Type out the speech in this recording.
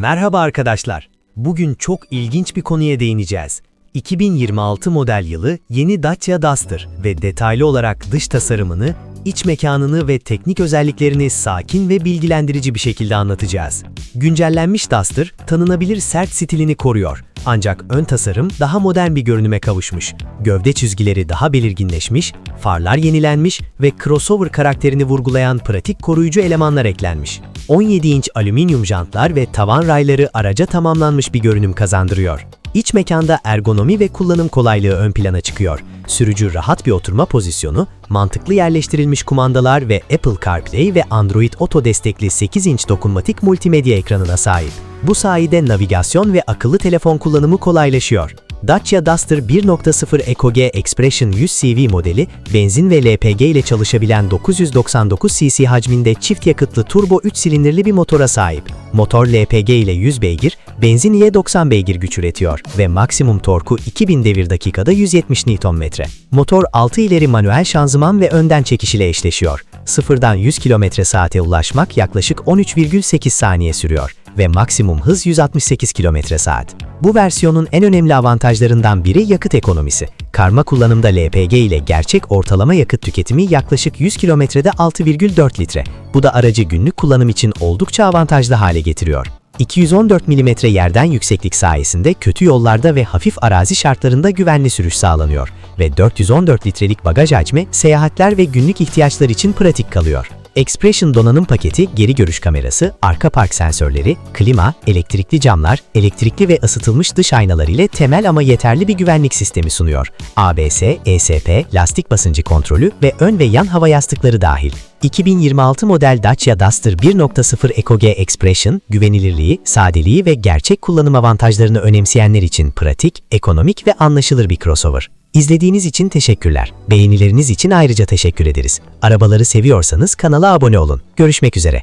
Merhaba arkadaşlar. Bugün çok ilginç bir konuya değineceğiz. 2026 model yılı yeni Dacia Duster ve detaylı olarak dış tasarımını, iç mekanını ve teknik özelliklerini sakin ve bilgilendirici bir şekilde anlatacağız. Güncellenmiş Duster, tanınabilir sert stilini koruyor. Ancak ön tasarım daha modern bir görünüme kavuşmuş. Gövde çizgileri daha belirginleşmiş, farlar yenilenmiş ve crossover karakterini vurgulayan pratik koruyucu elemanlar eklenmiş. 17 inç alüminyum jantlar ve tavan rayları araca tamamlanmış bir görünüm kazandırıyor. İç mekanda ergonomi ve kullanım kolaylığı ön plana çıkıyor. Sürücü rahat bir oturma pozisyonu, mantıklı yerleştirilmiş kumandalar ve Apple CarPlay ve Android Auto destekli 8 inç dokunmatik multimedya ekranına sahip. Bu sayede navigasyon ve akıllı telefon kullanımı kolaylaşıyor. Dacia Duster 1.0 EcoG Expression 100 CV modeli, benzin ve LPG ile çalışabilen 999 cc hacminde çift yakıtlı turbo 3 silindirli bir motora sahip. Motor LPG ile 100 beygir, benzin ile 90 beygir güç üretiyor ve maksimum torku 2000 devir dakikada 170 Nm. Motor 6 ileri manuel şanzıman ve önden çekiş ile eşleşiyor. Sıfırdan 100 km saate ulaşmak yaklaşık 13,8 saniye sürüyor ve maksimum hız 168 km saat. Bu versiyonun en önemli avantajlarından biri yakıt ekonomisi. Karma kullanımda LPG ile gerçek ortalama yakıt tüketimi yaklaşık 100 kilometrede 6,4 litre. Bu da aracı günlük kullanım için oldukça avantajlı hale getiriyor. 214 mm yerden yükseklik sayesinde kötü yollarda ve hafif arazi şartlarında güvenli sürüş sağlanıyor ve 414 litrelik bagaj hacmi seyahatler ve günlük ihtiyaçlar için pratik kalıyor. Expression donanım paketi, geri görüş kamerası, arka park sensörleri, klima, elektrikli camlar, elektrikli ve ısıtılmış dış aynalar ile temel ama yeterli bir güvenlik sistemi sunuyor. ABS, ESP, lastik basıncı kontrolü ve ön ve yan hava yastıkları dahil. 2026 model Dacia Duster 1.0 EcoG Expression, güvenilirliği, sadeliği ve gerçek kullanım avantajlarını önemseyenler için pratik, ekonomik ve anlaşılır bir crossover. İzlediğiniz için teşekkürler. Beğenileriniz için ayrıca teşekkür ederiz. Arabaları seviyorsanız kanala abone olun. Görüşmek üzere.